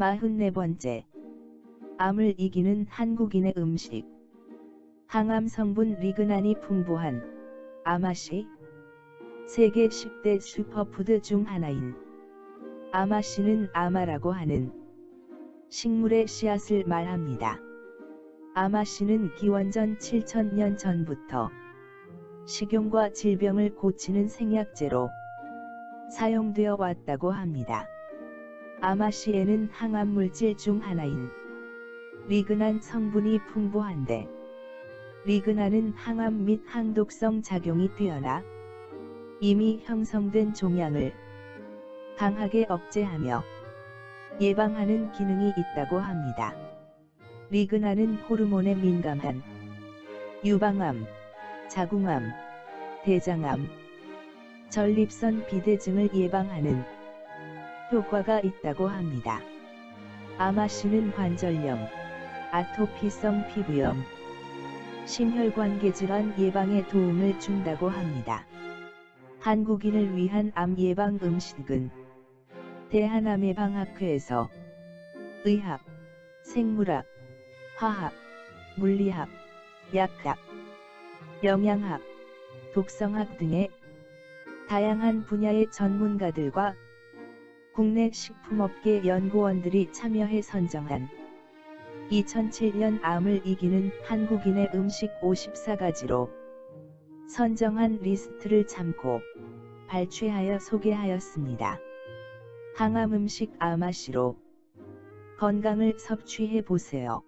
44번째. 암을 이기는 한국인의 음식. 항암 성분 리그난이 풍부한 아마씨. 세계 10대 슈퍼푸드 중 하나인 아마씨는 아마라고 하는 식물의 씨앗을 말합니다. 아마씨는 기원전 7천년 전부터 식용과 질병을 고치는 생약제로 사용되어 왔다고 합니다. 아마씨에는 항암 물질 중 하나인 리그난 성분이 풍부한데 리그난은 항암 및 항독성 작용이 뛰어나 이미 형성된 종양을 강하게 억제하며 예방하는 기능이 있다고 합니다. 리그난은 호르몬에 민감한 유방암, 자궁암, 대장암, 전립선 비대 증을 예방하는 효과가 있다고 합니다. 아마씨는 관절염, 아토피성 피부염, 심혈관계 질환 예방에 도움을 준다고 합니다. 한국인을 위한 암 예방 음식은 대한암예방학회에서 의학, 생물학, 화학, 물리학, 약학, 영양학, 독성학 등의 다양한 분야의 전문가들과 국내 식품업계 연구원들이 참여해 선정한 2007년 암을 이기는 한국인의 음식 54가지로 선정한 리스트를 참고 발췌하여 소개하였습니다. 항암 음식 아마시로 건강을 섭취해 보세요.